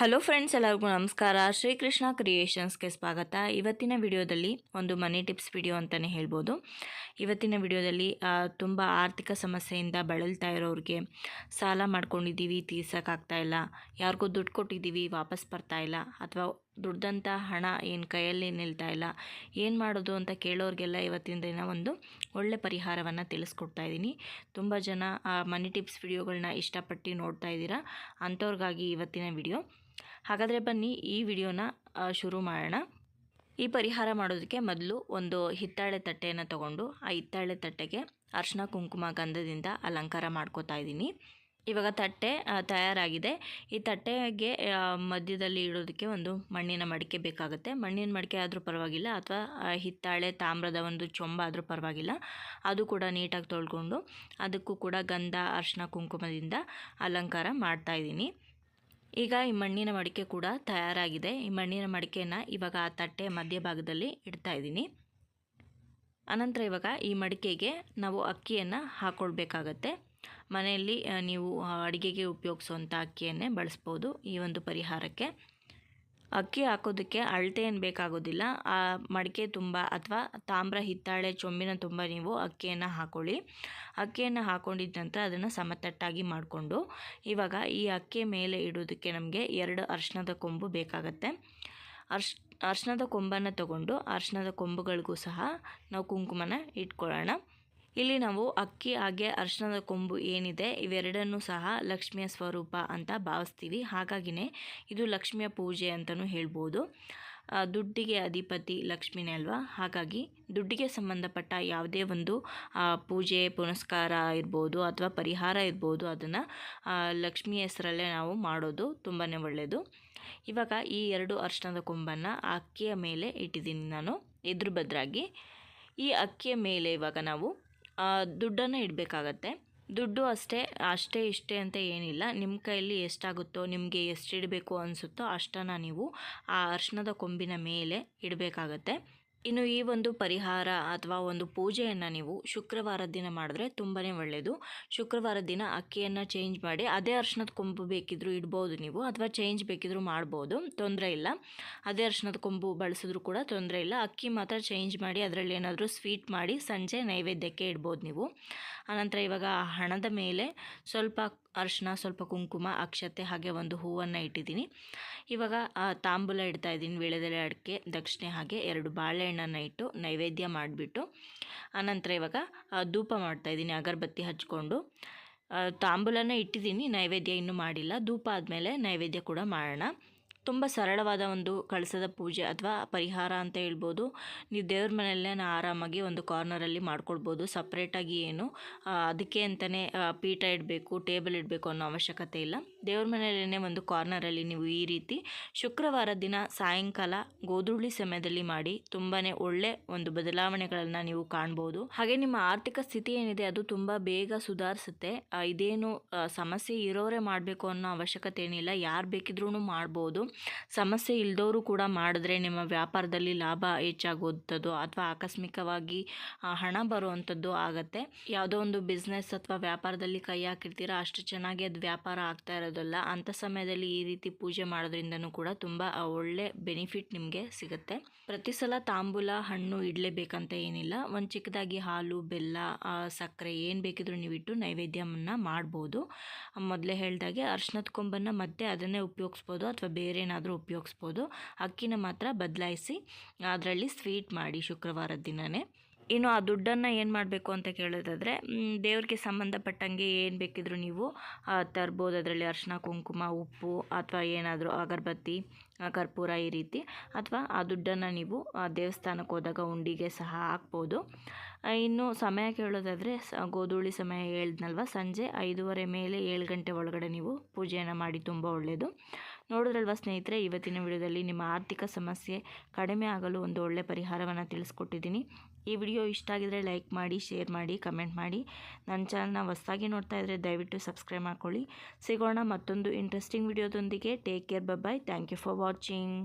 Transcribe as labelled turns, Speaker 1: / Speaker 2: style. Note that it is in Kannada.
Speaker 1: ಹಲೋ ಫ್ರೆಂಡ್ಸ್, ಎಲ್ಲರಿಗೂ ನಮಸ್ಕಾರ. ಶ್ರೀಕೃಷ್ಣ ಕ್ರಿಯೇಷನ್ಸ್ಗೆ ಸ್ವಾಗತ. ಇವತ್ತಿನ ವಿಡಿಯೋದಲ್ಲಿ ಒಂದು ಮನಿ ಟಿಪ್ಸ್ ವಿಡಿಯೋ ಅಂತಲೇ ಹೇಳ್ಬೋದು. ಇವತ್ತಿನ ವಿಡಿಯೋದಲ್ಲಿ ತುಂಬ ಆರ್ಥಿಕ ಸಮಸ್ಯೆಯಿಂದ ಬಳಲ್ತಾ ಇರೋರಿಗೆ ಸಾಲ ಮಾಡ್ಕೊಂಡಿದ್ದೀವಿ, ತೀರ್ಸೋಕ್ಕಾಗ್ತಾ ಇಲ್ಲ. ಯಾರಿಗೂ ದುಡ್ಡು ಕೊಟ್ಟಿದ್ದೀವಿ, ವಾಪಸ್ ಇಲ್ಲ. ಅಥವಾ ದುಡ್ದಂಥ ಹಣ ಏನು ಕೈಯಲ್ಲಿ ನಿಲ್ತಾ ಇಲ್ಲ, ಏನು ಮಾಡೋದು ಅಂತ ಕೇಳೋರಿಗೆಲ್ಲ ಇವತ್ತಿನ ದಿನ ಒಂದು ಒಳ್ಳೆ ಪರಿಹಾರವನ್ನು ತಿಳಿಸ್ಕೊಡ್ತಾ ಇದ್ದೀನಿ ತುಂಬ ಜನ ಆ ಮನಿ ಟಿಪ್ಸ್ ವಿಡಿಯೋಗಳನ್ನ ಇಷ್ಟಪಟ್ಟು ನೋಡ್ತಾ ಇದ್ದೀರಾ ಅಂಥವ್ರಿಗಾಗಿ ಇವತ್ತಿನ ವಿಡಿಯೋ. ಹಾಗಾದರೆ ಬನ್ನಿ ಈ ವಿಡಿಯೋನ ಶುರು ಮಾಡೋಣ. ಈ ಪರಿಹಾರ ಮಾಡೋದಕ್ಕೆ ಮೊದಲು ಒಂದು ಹಿತ್ತಾಳೆ ತಟ್ಟೆಯನ್ನು ತಗೊಂಡು, ಆ ಹಿತ್ತಾಳೆ ತಟ್ಟೆಗೆ ಅರ್ಶಿನ ಕುಂಕುಮ ಗಂಧದಿಂದ ಅಲಂಕಾರ ಮಾಡ್ಕೋತಾ ಇದ್ದೀನಿ ಇವಾಗ ತಟ್ಟೆ ತಯಾರಾಗಿದೆ. ಈ ತಟ್ಟೆಗೆ ಮಧ್ಯದಲ್ಲಿ ಇಡೋದಕ್ಕೆ ಒಂದು ಮಣ್ಣಿನ ಮಡಿಕೆ ಬೇಕಾಗುತ್ತೆ. ಮಣ್ಣಿನ ಮಡಿಕೆ ಆದರೂ ಪರವಾಗಿಲ್ಲ, ಅಥವಾ ಹಿತ್ತಾಳೆ ತಾಮ್ರದ ಒಂದು ಚೊಂಬ ಆದರೂ ಪರವಾಗಿಲ್ಲ. ಅದು ಕೂಡ ನೀಟಾಗಿ ತೊಳ್ಕೊಂಡು, ಅದಕ್ಕೂ ಕೂಡ ಗಂಧ ಅರ್ಶಿನ ಕುಂಕುಮದಿಂದ ಅಲಂಕಾರ ಮಾಡ್ತಾ ಇದ್ದೀನಿ. ಈಗ ಈ ಮಣ್ಣಿನ ಮಡಿಕೆ ಕೂಡ ತಯಾರಾಗಿದೆ. ಈ ಮಣ್ಣಿನ ಮಡಿಕೆಯನ್ನು ಇವಾಗ ಆ ತಟ್ಟೆ ಮಧ್ಯಭಾಗದಲ್ಲಿ ಇಡ್ತಾ ಇದ್ದೀನಿ. ಅನಂತರ ಇವಾಗ ಈ ಮಡಿಕೆಗೆ ನಾವು ಅಕ್ಕಿಯನ್ನು ಹಾಕ್ಕೊಳ್ಬೇಕಾಗತ್ತೆ ಮನೆಯಲ್ಲಿ ನೀವು ಅಡುಗೆಗೆ ಉಪಯೋಗಿಸುವಂಥ ಅಕ್ಕಿಯನ್ನೇ ಬಳಸ್ಬೋದು ಈ ಒಂದು ಪರಿಹಾರಕ್ಕೆ. ಅಕ್ಕಿ ಹಾಕೋದಕ್ಕೆ ಅಳತೆ ಏನು ಬೇಕಾಗೋದಿಲ್ಲ. ಆ ಮಡಿಕೆ ತುಂಬ ಅಥವಾ ತಾಮ್ರ, ಹಿತ್ತಾಳೆ, ಚೊಂಬಿನ ತುಂಬ ನೀವು ಅಕ್ಕಿಯನ್ನು ಹಾಕೊಳ್ಳಿ. ಅಕ್ಕಿಯನ್ನು ಹಾಕೊಂಡಿದ್ದ ನಂತರ ಅದನ್ನು ಸಮತಟ್ಟಾಗಿ ಮಾಡಿಕೊಂಡು, ಇವಾಗ ಈ ಅಕ್ಕಿ ಮೇಲೆ ಇಡೋದಕ್ಕೆ ನಮಗೆ ಎರಡು ಅರಿಶಿಣದ ಕೊಂಬು ಬೇಕಾಗತ್ತೆ. ಅರ್ಶ್ ಅರಿಶಿಣದ ಕೊಂಬನ್ನು ತಗೊಂಡು ಅರ್ಶನದ ಕೊಂಬುಗಳಿಗೂ ಸಹ ನಾವು ಕುಂಕುಮನ ಇಟ್ಕೊಳ್ಳೋಣ. ಇಲ್ಲಿ ನಾವು ಅಕ್ಕಿ, ಹಾಗೆ ಅರ್ಶನದ ಕೊಂಬು ಏನಿದೆ ಇವೆರಡನ್ನೂ ಸಹ ಲಕ್ಷ್ಮಿಯ ಸ್ವರೂಪ ಅಂತ ಭಾವಿಸ್ತೀವಿ. ಹಾಗಾಗಿನೇ ಇದು ಲಕ್ಷ್ಮಿಯ ಪೂಜೆ ಅಂತಲೂ ಹೇಳ್ಬೋದು. ದುಡ್ಡಿಗೆ ಅಧಿಪತಿ ಲಕ್ಷ್ಮಿನೇ ಅಲ್ವಾ? ಹಾಗಾಗಿ ದುಡ್ಡಿಗೆ ಸಂಬಂಧಪಟ್ಟ ಯಾವುದೇ ಒಂದು ಪೂಜೆ, ಪುನಸ್ಕಾರ ಇರ್ಬೋದು ಅಥವಾ ಪರಿಹಾರ ಇರ್ಬೋದು, ಅದನ್ನು ಲಕ್ಷ್ಮಿ ಹೆಸರಲ್ಲೇ ನಾವು ಮಾಡೋದು ತುಂಬಾ ಒಳ್ಳೆಯದು ಇವಾಗ ಈ ಎರಡು ಅರ್ಶನದ ಕೊಂಬನ್ನು ಅಕ್ಕಿಯ ಮೇಲೆ ಇಟ್ಟಿದ್ದೀನಿ ನಾನು, ಎದುರು ಬದ್ರಾಗಿ. ಈ ಅಕ್ಕಿಯ ಮೇಲೆ ಇವಾಗ ನಾವು ದುಡ್ಡನ್ನು ಇಡಬೇಕಾಗತ್ತೆ. ದುಡ್ಡು ಅಷ್ಟೇ ಅಷ್ಟೇ ಇಷ್ಟೇ ಅಂತ ಏನಿಲ್ಲ. ನಿಮ್ಮ ಕೈಯಲ್ಲಿ ಎಷ್ಟಾಗುತ್ತೋ, ನಿಮಗೆ ಎಷ್ಟು ಇಡಬೇಕು ಅನಿಸುತ್ತೋ ಅಷ್ಟನ್ನು ನೀವು ಆ ಅರ್ಶನದ ಕೊಂಬಿನ ಮೇಲೆ ಇಡಬೇಕಾಗತ್ತೆ. ಇನ್ನು ಈ ಒಂದು ಪರಿಹಾರ ಅಥವಾ ಒಂದು ಪೂಜೆಯನ್ನು ನೀವು ಶುಕ್ರವಾರ ದಿನ ಮಾಡಿದ್ರೆ ತುಂಬಾ ಒಳ್ಳೆಯದು ಶುಕ್ರವಾರ ದಿನ ಅಕ್ಕಿಯನ್ನು ಚೇಂಜ್ ಮಾಡಿ, ಅದೇ ಅರ್ಶನದ ಕೊಂಬು ಬೇಕಿದ್ದರೂ ಇಡ್ಬೋದು ನೀವು ಅಥವಾ ಚೇಂಜ್ ಬೇಕಿದ್ರೂ ಮಾಡ್ಬೋದು, ತೊಂದರೆ ಇಲ್ಲ. ಅದೇ ಅರ್ಶನದ ಕೊಂಬು ಬಳಸಿದ್ರು ಕೂಡ ತೊಂದರೆ ಇಲ್ಲ. ಅಕ್ಕಿ ಮಾತ್ರ ಚೇಂಜ್ ಮಾಡಿ ಅದರಲ್ಲಿ ಏನಾದರೂ ಸ್ವೀಟ್ ಮಾಡಿ ಸಂಜೆ ನೈವೇದ್ಯಕ್ಕೆ ಇಡ್ಬೋದು ನೀವು. ಆನಂತರ ಇವಾಗ ಹಣದ ಮೇಲೆ ಸ್ವಲ್ಪ ಅರಿಶಿನ, ಸ್ವಲ್ಪ ಕುಂಕುಮ, ಅಕ್ಷತೆ ಹಾಗೆ ಒಂದು ಹೂವನ್ನು ಇಟ್ಟಿದ್ದೀನಿ. ಇವಾಗ ತಾಂಬೂಲ ಇಡ್ತಾ ಇದ್ದೀನಿ ವೀಳ್ಯದೆಲೆ ಅಡಿಕೆ, ದಕ್ಷಿಣೆ ಹಾಗೆ ಎರಡು ಬಾಳೆಹಣ್ಣನ್ನು ಇಟ್ಟು ನೈವೇದ್ಯ ಮಾಡಿಬಿಟ್ಟು, ಆನಂತರ ಇವಾಗ ಧೂಪ ಮಾಡ್ತಾ ಇದ್ದೀನಿ, ಅಗರಬತ್ತಿ ಹಚ್ಕೊಂಡು. ತಾಂಬೂಲನ ಇಟ್ಟಿದ್ದೀನಿ, ನೈವೇದ್ಯ ಇನ್ನೂ ಮಾಡಿಲ್ಲ. ಧೂಪ ಆದಮೇಲೆ ನೈವೇದ್ಯ ಕೂಡ ಮಾಡೋಣ. ತುಂಬ ಸರಳವಾದ ಒಂದು ಕಳಸದ ಪೂಜೆ ಅಥವಾ ಪರಿಹಾರ ಅಂತ ಹೇಳ್ಬೋದು. ನೀವು ದೇವ್ರ ಮನೆಯಲ್ಲೇ ಆರಾಮಾಗಿ ಒಂದು ಕಾರ್ನರಲ್ಲಿ ಮಾಡ್ಕೊಳ್ಬೋದು. ಸಪ್ರೇಟಾಗಿ ಏನು ಅದಕ್ಕೆ ಅಂತಲೇ ಪೀಠ ಇಡಬೇಕು ಟೇಬಲ್ ಇಡಬೇಕು ಅನ್ನೋ ಅವಶ್ಯಕತೆ ಇಲ್ಲ. ದೇವ್ರ ಮನೆಯಲ್ಲೇ ಒಂದು ಕಾರ್ನರಲ್ಲಿ ನೀವು ಈ ರೀತಿ ಶುಕ್ರವಾರ ದಿನ ಸಾಯಂಕಾಲ ಗೋಧುಳ್ಳಿ ಸಮಯದಲ್ಲಿ ಮಾಡಿ ತುಂಬಾ ಒಳ್ಳೆ ಒಂದು ಬದಲಾವಣೆಗಳನ್ನು ನೀವು ಕಾಣ್ಬೋದು. ಹಾಗೆ ನಿಮ್ಮ ಆರ್ಥಿಕ ಸ್ಥಿತಿ ಏನಿದೆ ಅದು ತುಂಬ ಬೇಗ ಸುಧಾರಿಸುತ್ತೆ. ಇದೇನು ಸಮಸ್ಯೆ ಇರೋರೇ ಮಾಡಬೇಕು ಅನ್ನೋ ಅವಶ್ಯಕತೆ ಏನಿಲ್ಲ. ಯಾರು ಬೇಕಿದ್ರೂ ಮಾಡ್ಬೋದು. ಸಮಸ್ಯೆ ಇಲ್ದವರು ಕೂಡ ಮಾಡಿದ್ರೆ ನಿಮ್ಮ ವ್ಯಾಪಾರದಲ್ಲಿ ಲಾಭ ಹೆಚ್ಚಾಗುವಂಥದ್ದು ಅಥವಾ ಆಕಸ್ಮಿಕವಾಗಿ ಹಣ ಬರುವಂಥದ್ದು ಆಗತ್ತೆ. ಯಾವುದೋ ಒಂದು ಬಿಸ್ನೆಸ್ ಅಥವಾ ವ್ಯಾಪಾರದಲ್ಲಿ ಕೈ ಹಾಕಿರ್ತೀರ, ಅಷ್ಟು ಚೆನ್ನಾಗಿ ಅದು ವ್ಯಾಪಾರ ಆಗ್ತಾ ಇರೋದಲ್ಲ, ಅಂಥ ಸಮಯದಲ್ಲಿ ಈ ರೀತಿ ಪೂಜೆ ಮಾಡೋದ್ರಿಂದನೂ ಕೂಡ ತುಂಬ ಒಳ್ಳೆ ಬೆನಿಫಿಟ್ ನಿಮಗೆ ಸಿಗುತ್ತೆ. ಪ್ರತಿ ಸಲ ತಾಂಬೂಲ ಹಣ್ಣು ಇಡಲೇಬೇಕಂತ ಏನಿಲ್ಲ. ಒಂದು ಚಿಕ್ಕದಾಗಿ ಹಾಲು, ಬೆಲ್ಲ ಸಕ್ಕರೆ ಏನು ಬೇಕಿದ್ರೂ ನೀವು ಇಟ್ಟು ನೈವೇದ್ಯವನ್ನು ಮಾಡ್ಬೋದು. ಮೊದಲೇ ಹೇಳ್ದಾಗೆ ಅರ್ಶಿನದ ಕೊಂಬನ್ನು ಮತ್ತೆ ಅದನ್ನೇ ಉಪಯೋಗಿಸ್ಬೋದು ಅಥವಾ ಬೇರೆ ಏನಾದರೂ ಉಪಯೋಗಿಸ್ಬೋದು. ಅಕ್ಕಿನ ಮಾತ್ರ ಬದಲಾಯಿಸಿ ಅದರಲ್ಲಿ ಸ್ವೀಟ್ ಮಾಡಿ ಶುಕ್ರವಾರದ ದಿನವೇ ಇನ್ನು ಆ ದುಡ್ಡನ್ನು ಏನು ಮಾಡಬೇಕು ಅಂತ ಕೇಳೋದಾದರೆ ದೇವ್ರಿಗೆ ಸಂಬಂಧಪಟ್ಟಂಗೆ ಏನು ಬೇಕಿದ್ರೂ ನೀವು ತರ್ಬೋದು. ಅದರಲ್ಲಿ ಅರ್ಶಿನ ಕುಂಕುಮ, ಉಪ್ಪು ಅಥವಾ ಏನಾದರೂ ಅಗರಬತ್ತಿ ಕರ್ಪೂರ ಈ ರೀತಿ. ಅಥವಾ ಆ ದುಡ್ಡನ್ನು ನೀವು ದೇವಸ್ಥಾನಕ್ಕೆ ಹೋದಾಗ ಉಂಡಿಗೆ ಸಹ ಹಾಕ್ಬೋದು. ಇನ್ನು ಸಮಯ ಕೇಳೋದಾದರೆ ಗೋಧೂಳಿ ಸಮಯ ಹೇಳ್ದಲ್ವ ಸಂಜೆ ಐದೂವರೆ ಮೇಲೆ ಏಳು ಗಂಟೆ ಒಳಗಡೆ ನೀವು ಪೂಜೆಯನ್ನು ಮಾಡಿ ತುಂಬ ಒಳ್ಳೆಯದು ನೋಡಿದ್ರಲ್ವ ಸ್ನೇಹಿತರೆ, ಇವತ್ತಿನ ವಿಡಿಯೋದಲ್ಲಿ ನಿಮ್ಮ ಆರ್ಥಿಕ ಸಮಸ್ಯೆ ಕಡಿಮೆ ಆಗಲು ಒಂದು ಒಳ್ಳೆ ಪರಿಹಾರವನ್ನು ತಿಳಿಸ್ಕೊಟ್ಟಿದ್ದೀನಿ. ಈ ವಿಡಿಯೋ ಇಷ್ಟ ಆಗಿದರೆ ಲೈಕ್ ಮಾಡಿ, ಶೇರ್ ಮಾಡಿ, ಕಮೆಂಟ್ ಮಾಡಿ. ನನ್ನ ಚಾನಲ್ನ ಹೊಸದಾಗಿ ನೋಡ್ತಾ ಇದ್ದರೆ ದಯವಿಟ್ಟು ಸಬ್ಸ್ಕ್ರೈಬ್ ಮಾಡ್ಕೊಳ್ಳಿ. ಸಿಗೋಣ ಮತ್ತೊಂದು interesting ವಿಡಿಯೋದೊಂದಿಗೆ. Take care bye thank you for watching